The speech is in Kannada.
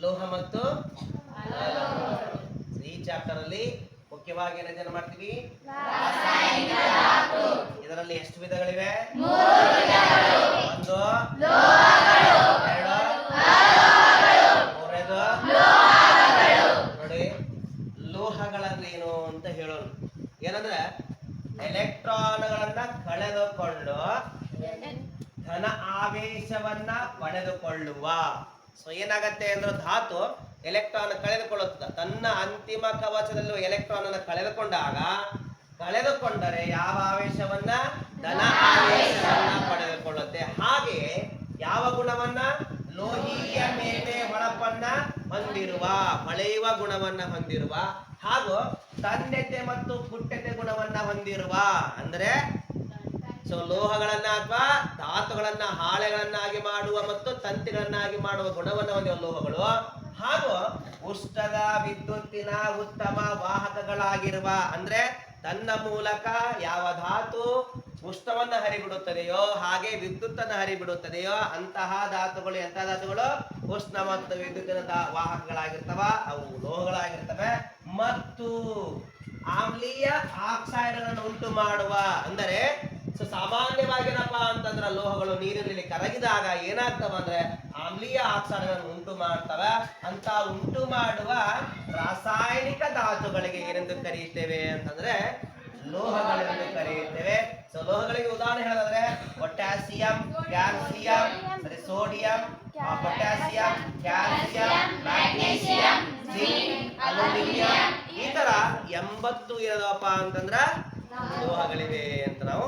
ಲೋಹ ಮತ್ತು ಈ ಚಾಪ್ಟರ್ ಅಲ್ಲಿ ಮುಖ್ಯವಾಗಿ ಏನೇನು ಮಾಡ್ತೀವಿ? ಇದರಲ್ಲಿ ಎಷ್ಟು ವಿಧಗಳಿವೆ? ಒಂದು ನೋಡಿ ಲೋಹಗಳಂದ್ರೇನು ಅಂತ ಹೇಳೋಣ. ಏನಂದ್ರೆ, ಎಲೆಕ್ಟ್ರಾನ್ಗಳನ್ನ ಕಳೆದುಕೊಂಡು, ಧನ ಆವೇಶವನ್ನ ಪಡೆದುಕೊಳ್ಳುವ. ಸೊ ಏನಾಗತ್ತೆ ಅಂದ್ರೆ ಧಾತು ಎಲೆಕ್ಟ್ರಾನ್ ಕಳೆದುಕೊಳ್ಳುತ್ತದೆ. ತನ್ನ ಅಂತಿಮ ಕವಚದಲ್ಲೂ ಎಲೆಕ್ಟ್ರಾನ್ ಅನ್ನು ಕಳೆದುಕೊಂಡಾಗ, ಕಳೆದುಕೊಂಡರೆ ಯಾವ ಆವೇಶವನ್ನ? ಧನ ಆವೇಶವನ್ನ ಪಡೆದುಕೊಳ್ಳುತ್ತೆ. ಹಾಗೆ ಯಾವ ಗುಣವನ್ನ? ಲೋಹೀಯ ಮೇಲೆ ಹೊಳಪನ್ನ ಹೊಂದಿರುವ ಮಳೆಯುವ ಗುಣವನ್ನ ಹೊಂದಿರುವ, ಹಾಗೂ ತಂದೆತೆ ಮತ್ತು ಪುಟ್ಟತೆ ಗುಣವನ್ನ ಹೊಂದಿರುವ, ಅಂದ್ರೆ? ಸೊ ಲೋಹಗಳನ್ನ ಅಥವಾ ಧಾತುಗಳನ್ನ, ಹಾಳೆಗಳನ್ನಾಗಿ ಮಾಡುವ ಮಾಡುವ ಗುಣವನ್ನು ಹೊಂದಿರುವ ಲೋಹಗಳು ಹಾಗೂ ಉಷ್ಣದ ವಿದ್ಯುತ್ತಿನ ಉತ್ತಮ ವಾಹಕಗಳಾಗಿರುವ ಅಂದ್ರೆ ತನ್ನ ಮೂಲಕ ಯಾವ ಧಾತು ಉಷ್ಣವನ್ನ ಹರಿಬಿಡುತ್ತದೆಯೋ ಹಾಗೆ ವಿದ್ಯುತ್ತನ್ನು ಹರಿಬಿಡುತ್ತದೆಯೋ ಅಂತಹ ಧಾತುಗಳು ಎಂತಹ ಧಾತುಗಳು? ಉಷ್ಣ ಮತ್ತು ವಿದ್ಯುತ್ತಿನ ವಾಹಕಗಳಾಗಿರ್ತವ, ಅವು ಲೋಹಗಳಾಗಿರ್ತವೆ. ಮತ್ತು ಆಮ್ಲೀಯ ಆಕ್ಸೈಡ್ಗಳನ್ನು ಉಂಟು ಮಾಡುವ ಅಂದರೆ ಸೊ ಸಾಮಾನ್ಯವಾಗಿ ಏನಪ್ಪ ಅಂತಂದ್ರೆ ಲೋಹಗಳು ನೀರಿನಲ್ಲಿ ಕರಗಿದಾಗ ಏನಾಗ್ತವ ಅಂದ್ರೆ ಆಮ್ಲೀಯ ಆಕ್ಸೈಡ್ಗಳನ್ನು ಉಂಟು ಮಾಡ್ತವೆ. ಅಂತ ಉಂಟು ಮಾಡುವ ರಾಸಾಯನಿಕ ಧಾತುಗಳಿಗೆ ಏನೆಂದು ಕರೆಯುತ್ತೇವೆ ಅಂತಂದ್ರೆ ಲೋಹಗಳೆಂದು ಕರೆಯುತ್ತೇವೆ. ಸೊ ಲೋಹಗಳಿಗೆ ಉದಾಹರಣೆ ಹೇಳೋದಾದ್ರೆ ಪೊಟ್ಯಾಸಿಯಂ ಕ್ಯಾಲ್ಸಿಯಂ ಸರಿ sodium potassium calcium magnesium zinc aluminium ಈ ತರ ಎಂಬತ್ತು ಇರೋದಪ್ಪ ಅಂತಂದ್ರ ಲೋಹಗಳಿವೆ ಅಂತ ನಾವು